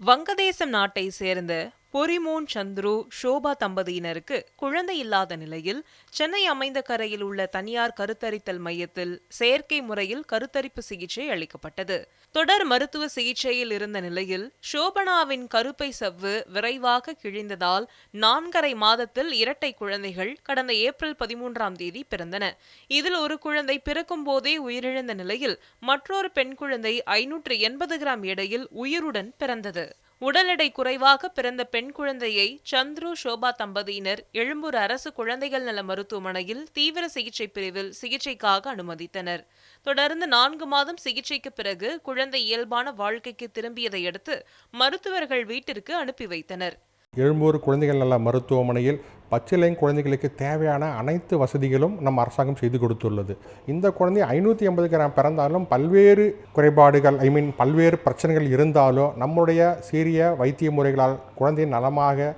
வங்கதேசம் நாட்டை சேர்ந்த பொரிமோன் சந்துரு ஷோபா தம்பதியினருக்கு குழந்தை இல்லாத நிலையில் சென்னை அமைந்த கரையில் உள்ள தனியார் கருத்தரித்தல் மையத்தில் செயற்கை முறையில் கருத்தரிப்பு சிகிச்சை அளிக்கப்பட்டது. தொடர் மருத்துவ சிகிச்சையில் இருந்த நிலையில் ஷோபனாவின் கருப்பை சவ்வு விரைவாக கிழிந்ததால் நான்கரை மாதத்தில் இரட்டை குழந்தைகள் கடந்த ஏப்ரல் பதிமூன்றாம் தேதி பிறந்தன. இதில் ஒரு குழந்தை பிறக்கும் போதே உயிரிழந்த நிலையில் மற்றொரு பெண் குழந்தை ஐநூற்று எண்பது கிராம் எடையில் உயிருடன் பிறந்தது. உடல் எடை குறைவாக பிறந்த பெண் குழந்தையை சந்துரு ஷோபா தம்பதியினர் எழும்பூர் அரசு குழந்தைகள் நல மருத்துவமனையில் தீவிர சிகிச்சை பிரிவில் சிகிச்சைக்காக அனுமதித்தனர். தொடர்ந்து நான்கு மாதம் சிகிச்சைக்கு பிறகு குழந்தை இயல்பான வாழ்க்கைக்கு திரும்பியதை அடுத்து மருத்துவர்கள் வீட்டிற்கு அனுப்பி வைத்தனர். எழும்பூர் குழந்தைகள் நல மருத்துவமனையில் பச்சிலை குழந்தைகளுக்கு தேவையான அனைத்து வசதிகளும் நம் அரசாங்கம் செய்து கொடுத்துள்ளது. இந்த குழந்தை ஐநூற்றி ஐம்பது கிராம் பிறந்தாலும் பல்வேறு குறைபாடுகள் ஐ மீன் பல்வேறு பிரச்சனைகள் இருந்தாலும் நம்முடைய சீரிய வைத்திய முறைகளால் குழந்தையை நலமாக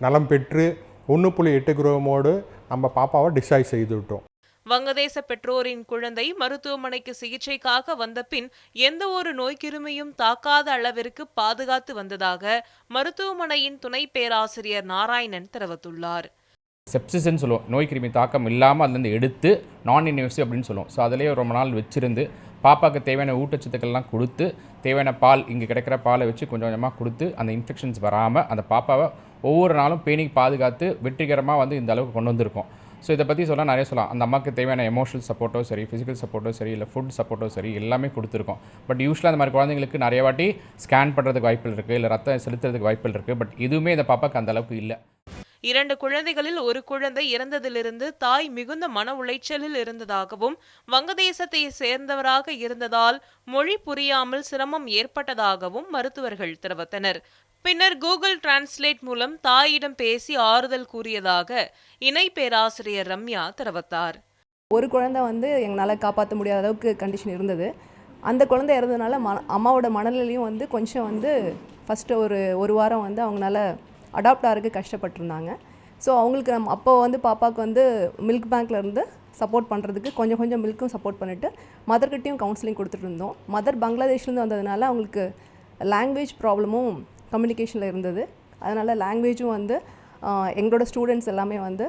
நலம் பெற்று ஒன்று புள்ளி எட்டு கிராமோடு நம்ம பாப்பாவை டிஸ்சார்ஜ் செய்து விட்டோம் வங்கதேச பெற்றோரின் குழந்தை மருத்துவமனைக்கு சிகிச்சைக்காக வந்த பின் எந்த ஒரு நோய்க்கிருமியும் தாக்காத அளவிற்கு பாதுகாத்து வந்ததாக மருத்துவமனையின் துணை பேராசிரியர் நாராயணன் தெரிவித்துள்ளார். செப்சிஸ்ன்னு சொல்லுவோம். நோய் கிருமி தாக்கம் இல்லாமல் அதுலேருந்து எடுத்து நான் இன்வெசிவ் அப்படின்னு சொல்லுவோம். ஸோ அதிலேயே ரொம்ப நாள் வச்சிருந்து பாப்பாவுக்கு தேவையான ஊட்டச்சத்துக்கள்லாம் கொடுத்து தேவையான பால் இங்கே கிடைக்கிற பாலை வச்சு கொஞ்சம் கொஞ்சமாக கொடுத்து அந்த இன்ஃபெக்ஷன்ஸ் வராமல் அந்த பாப்பாவை ஒவ்வொரு நாளும் பேணி பாதுகாத்து வெற்றிகரமாக வந்து இந்த அளவுக்கு கொண்டு வந்திருக்கோம். ஸோ இதை பற்றி சொல்ல நிறைய சொல்லலாம். அந்த அம்மாவுக்கு தேவையான எமோஷனல் சப்போர்ட்டோ சரி ஃபிசிக்கல் சப்போர்ட்டோ சரி இல்லை ஃபுட் சப்போர்ட்டோ சரி எல்லாமே கொடுத்துருக்கோம். பட் யூஸ்வலாக அந்த மாதிரி குழந்தைங்களுக்கு நிறைய வாட்டி ஸ்கேன் பண்ணுறதுக்கு வாய்ப்புகள் இருக்குது இல்லை ரத்தம் செலுத்துறதுக்கு வாய்ப்புகள் இருக்குது பட் இதுவுமே இந்த பாப்பாவுக்கு அந்த அளவுக்கு இல்லை. இரண்டு குழந்தைகளில் ஒரு குழந்தை இறந்ததிலிருந்து தாய் மிகுந்த மன உளைச்சலில் இருந்ததாகவும் வங்கதேசத்தை சேர்ந்தவராக இருந்ததால் மொழி புரியாமல் சிரமம் ஏற்பட்டதாகவும் மருத்துவர்கள் தெரிவித்தனர். பின்னர் கூகுள் டிரான்ஸ்லேட் மூலம் தாயிடம் பேசி ஆறுதல் கூறியதாக இணை பேராசிரியர் ரம்யா தெரிவித்தார். ஒரு குழந்தை வந்து எங்களால் காப்பாற்ற முடியாத அளவுக்கு கண்டிஷன் இருந்தது. அந்த குழந்தை இறந்ததுனால ம அம்மாவோட மனநிலையும் வந்து கொஞ்சம் வந்து ஃபஸ்ட்டு ஒரு ஒரு வாரம் வந்து அவங்களால அடாப்ட் ஆகிறதுக்கு கஷ்டப்பட்டிருந்தாங்க. ஸோ அவங்களுக்கு நம்ம அப்போ வந்து பாப்பாவுக்கு வந்து மில்க் பேங்க்லேருந்து சப்போர்ட் பண்ணுறதுக்கு கொஞ்சம் கொஞ்சம் மில்க்கும் சப்போர்ட் பண்ணிவிட்டு மதர்கிட்டையும் கவுன்சிலிங் கொடுத்துட்டு இருந்தோம். மதர் பங்களாதேஷ்லேருந்து வந்ததுனால அவங்களுக்கு லாங்குவேஜ் ப்ராப்ளமும் கம்யூனிகேஷனில் இருந்தது. அதனால் லாங்குவேஜும் வந்து எங்களோட ஸ்டூடெண்ட்ஸ் எல்லாமே வந்து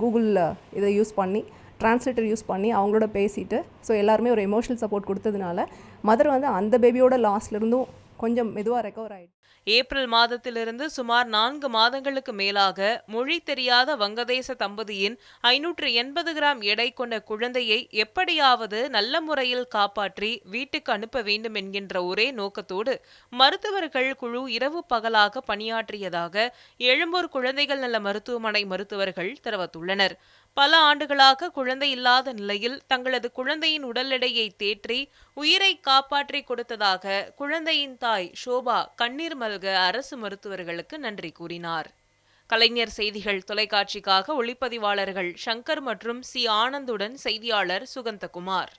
கூகுளில் இதை யூஸ் பண்ணி டிரான்ஸ்லேட்டர் யூஸ் பண்ணி அவங்களோட பேசிட்டு ஸோ எல்லாருமே ஒரு எமோஷனல் சப்போர்ட் கொடுத்ததுனால மதர் வந்து அந்த பேபியோட லாஸ்ட்லேருந்தும் கொஞ்சம் மெதுவாக ரெக்கவர் ஆயிடுச்சு. ஏப்ரல் மாதத்திலிருந்து சுமார் நான்கு மாதங்களுக்கு மேலாக மொழி தெரியாத வங்கதேச தம்பதியின் ஐநூற்று எண்பது கிராம் எடை கொண்ட குழந்தையை எப்படியாவது நல்ல முறையில் காப்பாற்றி வீட்டுக்கு அனுப்ப வேண்டும் என்கின்ற ஒரே நோக்கத்தோடு மருத்துவர்கள் குழு இரவு பகலாக பணியாற்றியதாக எழும்பூர் குழந்தைகள் நல மருத்துவமனை மருத்துவர்கள் தெரிவித்துள்ளனர். பல ஆண்டுகளாக குழந்தை இல்லாத நிலையில் தங்களது குழந்தையின் உடல் எடையை தேற்றி உயிரை காப்பாற்றி கொடுத்ததாக குழந்தையின் தாய் ஷோபா கண்ணீர் மல்க அரசு மருத்துவர்களுக்கு நன்றி கூறினார். கலைஞர் செய்திகள் தொலைக்காட்சிக்காக ஒளிப்பதிவாளர்கள் சங்கர் மற்றும் சி ஆனந்துடன் செய்தியாளர் சுகந்தகுமார்.